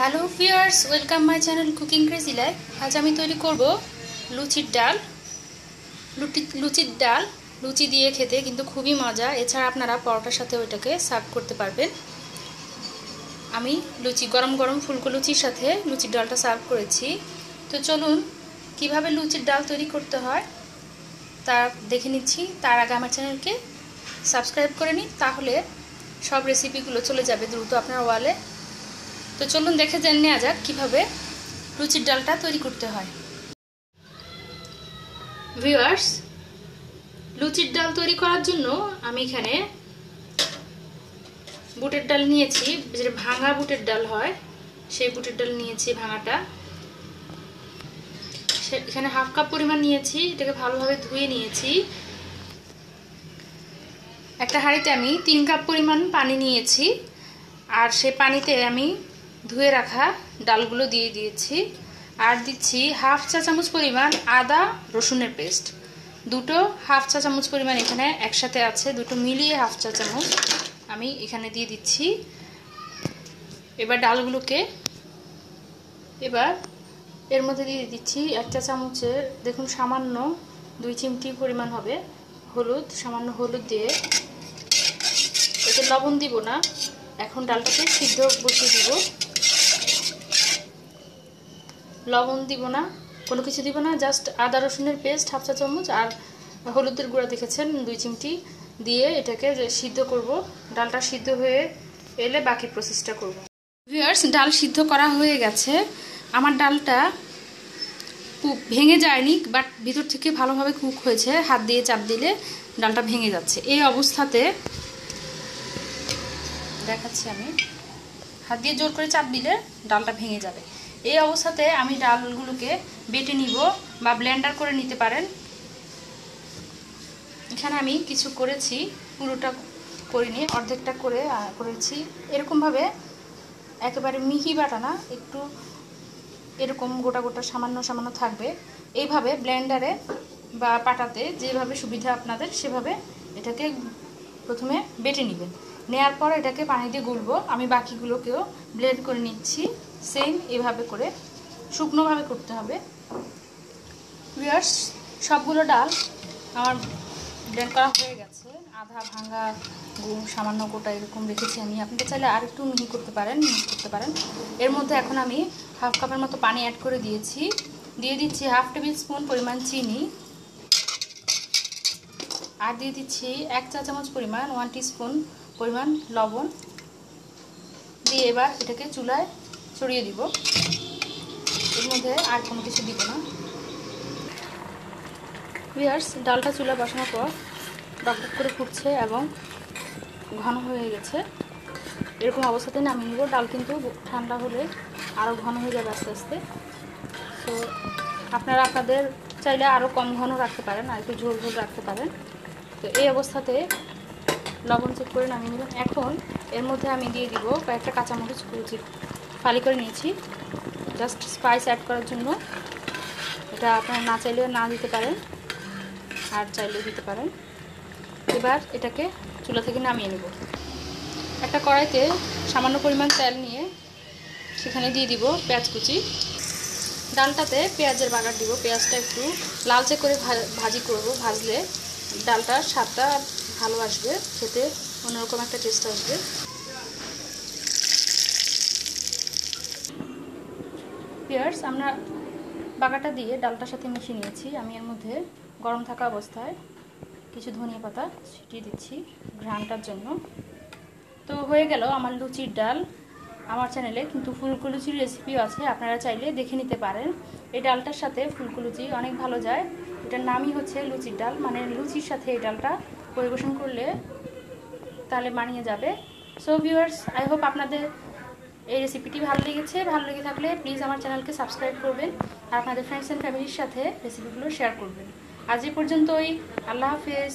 Hello viewers welcome my channel cooking crazy life আজ আমি তৈরি করব লুচির ডাল। লুটি, লুচির ডাল, লুচি দিয়ে খেতে কিন্তু খুবই মজা। এছাড়া আপনারা পরোটার সাথে ওইটাকে সার্ভ করতে পারবেন। আমি লুচি, গরম গরম ফুলকো লুচির সাথে লুচির ডালটা সার্ভ করেছি। তো চলুন, কীভাবে লুচির ডাল তৈরি করতে হয় তা দেখে নিচ্ছি। তার আগে আমার চ্যানেলকে সাবস্ক্রাইব করে নিন, তাহলে সব রেসিপিগুলো চলে যাবে দ্রুত আপনার ওয়ালে। তো চলুন দেখে জেনে নেওয়া যাক কীভাবে লুচির ডালটা তৈরি করতে হয়। ভিউয়ার্স লুচির ডাল তৈরি করার জন্য আমি এখানে বুটের ডাল নিয়েছি, যেটা ভাঙা বুটের ডাল হয়, সেই বুটের ডাল নিয়েছি ভাঙাটা। এখানে হাফ কাপ পরিমাণ নিয়েছি, এটাকে ভালোভাবে ধুয়ে নিয়েছি। একটা হাঁড়িতে আমি তিন কাপ পরিমাণ পানি নিয়েছি, আর সে পানিতে আমি ধুয়ে রাখা ডালগুলো দিয়ে দিয়েছি। আর দিচ্ছি হাফ চা চামচ পরিমাণ আদা রসুনের পেস্ট। দুটো হাফ চা চামচ পরিমাণ এখানে একসাথে আছে, দুটো মিলিয়ে হাফ চা চামচ আমি এখানে দিয়ে দিচ্ছি। এবার ডালগুলোকে এবার এর মধ্যে দিয়ে দিচ্ছি এক চা চামচের, দেখুন সামান্য দুই চিমটি পরিমাণ হবে হলুদ, সামান্য হলুদ দিয়ে। এতে লবণ দিব না, এখন ডালটাকে সিদ্ধ বসিয়ে দিব। লবণ দিব না, কোনো কিছু দিব না জাস্ট আদা রসুনের পেস্ট হাফ চা চামচ আর হলুদের গুঁড়া দেখেছেন, দুই চিমটি দিয়ে এটাকে সিদ্ধ করব। ডালটা সিদ্ধ হয়ে এলে বাকি প্রসেসটা করব। ভিউয়ার্স ডাল সিদ্ধ করা হয়ে গেছে। আমার ডালটা ভেঙে যায়নি বাট ভিতর থেকে ভালোভাবে কুক হয়েছে। হাত দিয়ে চাপ দিলে ডালটা ভেঙে যাচ্ছে। এই অবস্থাতে দেখাচ্ছি আমি। হাত দিয়ে জোর করে চাপ দিলে ডালটা ভেঙে যাবে। এই অবস্থাতে আমি ডালগুলোকে বেটে নিব বা ব্লেন্ডার করে নিতে পারেন। এখানে আমি কিছু করেছি, পুরোটা করিনি, অর্ধেকটা করে করেছি। এরকমভাবে একেবারে মিহি বাটা না, একটু এরকম গোটা গোটা সামান্য সামান্য থাকবে। এইভাবে ব্লেন্ডারে বা পাটাতে যেভাবে সুবিধা আপনাদের, সেভাবে এটাকে প্রথমে বেটে নেবেন। নেয়ার পর এটাকে পানি দিয়ে গুলবো। আমি বাকিগুলোকেও ব্লেন্ড করে নিচ্ছি। সেম এভাবে করে, শুকনোভাবে করতে হবে। সবগুলো ডাল আমার ব্লেন্ড করা হয়ে গেছে। আধা ভাঙা সামান্য গোটা এরকম রেখেছি আমি। আপনাদের চাইলে আর একটু মিহি করতে পারেন, মিহি করতে পারেন। এর মধ্যে এখন আমি হাফ কাপের মতো পানি অ্যাড করে দিয়েছি। দিয়ে দিচ্ছি হাফ টেবিল স্পুন পরিমাণ চিনি। আর দিয়ে দিচ্ছি এক চা চামচ পরিমাণ ওয়ান স্পুন পরিমাণ লবণ দিয়ে এবার এটাকে চুলায় ছড়িয়ে দিব। এর মধ্যে আর কোনো কিছু দিব না। বিয়ার্স ডালটা চুলা বসানোর পর ডক করে ফুটছে এবং ঘন হয়ে গেছে। এরকম অবস্থাতে নামিয়ে নেব। ডাল কিন্তু ঠান্ডা হলে আরও ঘন হয়ে যাবে আস্তে আস্তে। তো আপনারা আপনাদের চাইলে আরও কম ঘন রাখতে পারেন, আর একটু ঝোল ঝোল রাখতে পারেন। তো এই অবস্থাতে লবণ চেক করে নামিয়ে নেবেন এখন এর মধ্যে আমি দিয়ে দিব কয়েকটা কাঁচামরিচ কুচি। ফালি করে নিয়েছি। জাস্ট স্পাইস অ্যাড করার জন্য। এটা আপনারা না চাইলেও না দিতে পারেন। আর চাইলেও দিতে পারেন। এবার এটাকে চুলা থেকে নামিয়ে নেব। একটা কড়াইতে সামান্য পরিমাণ তেল নিয়ে সেখানে দিয়ে দিব পেঁয়াজ কুচি। ডালটাতে পেঁয়াজের বাগার দিব। পেঁয়াজটা একটু লালচে করে ভাজি করব। ভাজলে ডালটার স্বাদটা ভালো আসবে, খেতে অন্যরকম একটা টেস্ট আসবে। পিয়ার্স আমরা বাগাটা দিয়ে ডালটার সাথে মিশিয়ে নিয়েছি। আমি এর মধ্যে গরম থাকা অবস্থায় কিছু ধনিয়া পাতা ছিটিয়ে দিচ্ছি ঘ্রানটার জন্য। তো হয়ে গেল আমার লুচির ডাল। আমার চ্যানেলে কিন্তু ফুলকো লুচির রেসিপিও আছে, আপনারা চাইলে দেখে নিতে পারেন। এই ডালটার সাথে ফুলকো লুচি অনেক ভালো যায়। এটার নামই হচ্ছে লুচির ডাল মানে লুচির সাথে এই ডালটা পরিবেশন করলে তাহলে মানিয়ে যাবে। সো ভিউয়ার্স আই হোপ আপনাদের এই রেসিপিটি ভালো লেগেছে। ভালো লেগে থাকলে প্লিজ আমার চ্যানেলকে সাবস্ক্রাইব করবেন আর আপনাদের ফ্রেন্ডস অ্যান্ড ফ্যামিলির সাথে রেসিপিগুলো শেয়ার করবেন। আজ এই পর্যন্তই। আল্লাহ হাফেজ।